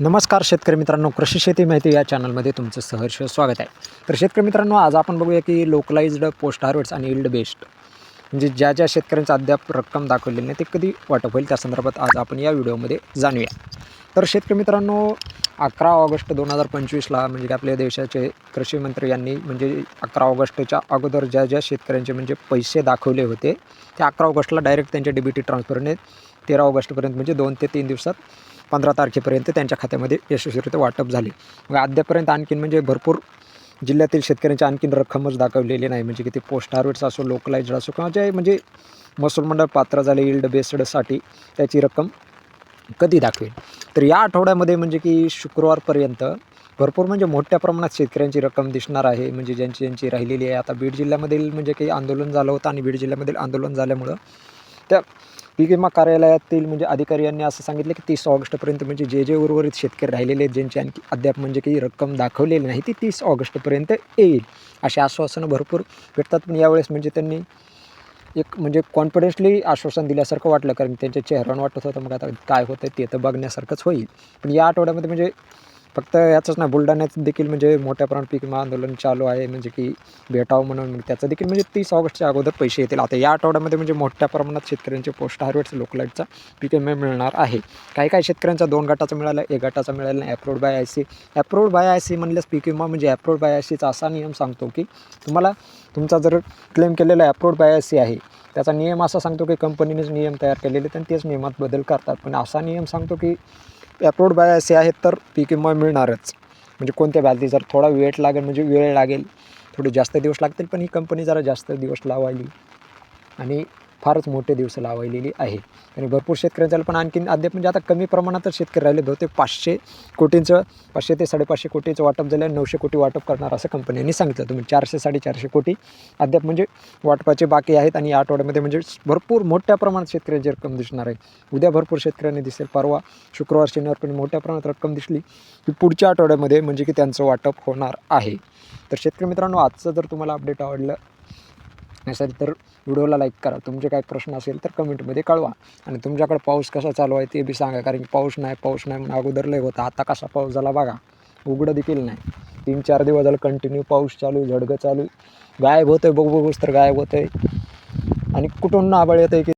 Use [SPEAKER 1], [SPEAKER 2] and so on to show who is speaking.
[SPEAKER 1] नमस्कार शेतकरी मित्रांनो कृषी शेती माहिती या चॅनलमध्ये तुमचं सहर्ष स्वागत आहे. तर शेतकरी मित्रांनो आज आपण बघूया की लोकलाइज्ड पोस्ट हार्वेट्स आणि इल्ड बेस्ड म्हणजे ज्या ज्या शेतकऱ्यांचं अद्याप रक्कम दाखवलेली नाही ते कधी वाटप होईल त्या संदर्भात आज आपण या व्हिडिओमध्ये जाणूया. तर शेतकरी मित्रांनो अकरा ऑगस्ट दोन हजार पंचवीसला म्हणजे की आपल्या देशाचे कृषी मंत्री यांनी म्हणजे अकरा ऑगस्टच्या अगोदर ज्या ज्या शेतकऱ्यांचे म्हणजे पैसे दाखवले होते ते अकरा ऑगस्टला डायरेक्ट त्यांच्या डीबीटी ट्रान्सफरने तेरा ऑगस्टपर्यंत म्हणजे दोन ते तीन दिवसात पंधरा तारखेपर्यंत त्यांच्या खात्यामध्ये यशस्वीरित्या वाटप झाले. मग अद्यापर्यंत आणखीन म्हणजे भरपूर जिल्ह्यातील शेतकऱ्यांची आणखीन रक्कमच दाखवलेली नाही. म्हणजे की ते पोस्ट हार्वेट्स असो लोकलाइज्ड असो किंवा जे म्हणजे महसूल मंडळ पात्र झाले इल्ड बेस्डसाठी त्याची रक्कम कधी दाखवेल? तर या आठवड्यामध्ये म्हणजे की शुक्रवारपर्यंत भरपूर म्हणजे मोठ्या प्रमाणात शेतकऱ्यांची रक्कम दिसणार आहे. म्हणजे ज्यांची ज्यांची राहिलेली आहे. आता बीड जिल्ह्यामधील म्हणजे काही आंदोलन झालं होतं आणि बीड जिल्ह्यामधील आंदोलन झाल्यामुळं त्या पीक विमा कार्यालयातील म्हणजे अधिकारी यांनी असं सांगितलं की तीस ऑगस्टपर्यंत म्हणजे जे जे उर्वरित शेतकरी राहिलेले आहेत ज्यांची आणखी अद्याप म्हणजे काही रक्कम दाखवलेली नाही ती तीस ऑगस्टपर्यंत येईल. असे आश्वासनं भरपूर भेटतात. पण यावेळेस म्हणजे त्यांनी एक म्हणजे कॉन्फिडन्सली आश्वासन दिल्यासारखं वाटलं कारण त्यांच्या चेहऱ्यानं वाटत होतं मग आता काय होतं ते तर बघण्यासारखंच होईल. पण या आठवड्यामध्ये म्हणजे फक्त याचंच नाही बुलढाण्यात देखील म्हणजे मोठ्या प्रमाणात पीक विमा आंदोलन चालू आहे म्हणजे की भेटावं म्हणून. त्याचं देखील म्हणजे तीस ऑगस्टच्या अगोदर पैसे येतील. आता या आठवड्यामध्ये म्हणजे मोठ्या प्रमाणात शेतकऱ्यांचे पोस्ट हार्वेट्स लोकलाईटचा पीक विमा मिळणार आहे. काही काही शेतकऱ्यांचा दोन गटाचा मिळाला एक गटाचा मिळाला नाही approved by I C approved by I C म्हणल्यास पीक विमा म्हणजे अप्रूव्ड बाय आय सीचा असा नियम सांगतो की तुम्हाला तुमचा जर क्लेम केलेला अप्रूव्ड बाय आय सी आहे त्याचा नियम असा सांगतो की कंपनीनेच नियम तयार केलेले आहेत आणि तेच नियमात बदल करतात. पण असा नियम सांगतो की अप्रूव्ड बाय असे आहेत तर पीक विमा मिळणारच. म्हणजे कोणत्या व्याधी जर थोडा वेळ लागेल म्हणजे वेळ लागेल थोडे जास्त दिवस लागतील पण ही कंपनी जरा जास्त दिवस लावायली आणि फारच मोठे दिवस लावलेली आहे. आणि भरपूर शेतकऱ्यांच्याला पण आणखीन अद्याप म्हणजे आता कमी प्रमाणातच शेतकरी राहिले. बहुतेक पाचशे कोटींचं पाचशे ते साडेपाचशे कोटीचं वाटप झालं आणि नऊशे कोटी वाटप करणार असं कंपन्यांनी सांगितलं. तुम्ही चारशे साडेचारशे कोटी अद्याप म्हणजे वाटपाचे बाकी आहेत. आणि या आठवड्यामध्ये म्हणजे भरपूर मोठ्या प्रमाणात शेतकऱ्यांची रक्कम दिसणार आहे. उद्या भरपूर शेतकऱ्यांनी दिसेल. परवा शुक्रवार शनिवार पण मोठ्या प्रमाणात रक्कम दिसली. की पुढच्या आठवड्यामध्ये म्हणजे की त्यांचं वाटप होणार आहे. तर शेतकरी मित्रांनो आजचं जर तुम्हाला अपडेट आवडलं नसेल तर व्हिडिओला लाईक करा. तुमचे काय प्रश्न असेल तर कमेंटमध्ये कळवा. आणि तुमच्याकडे पाऊस कसा चालू आहे ते बी सांगा. कारण की पाऊस नाही पाऊस नाही म्हणून अगोदर लय होता. आता कसा पाऊस झाला बघा. उघडं देखील नाही. तीन चार दिवस झालं कंटिन्यू पाऊस चालू झडगं चालू. गायब होतं आहे बघू बघूच तर गायब होतं आहे आणि कुठून आबळ येतं आहे की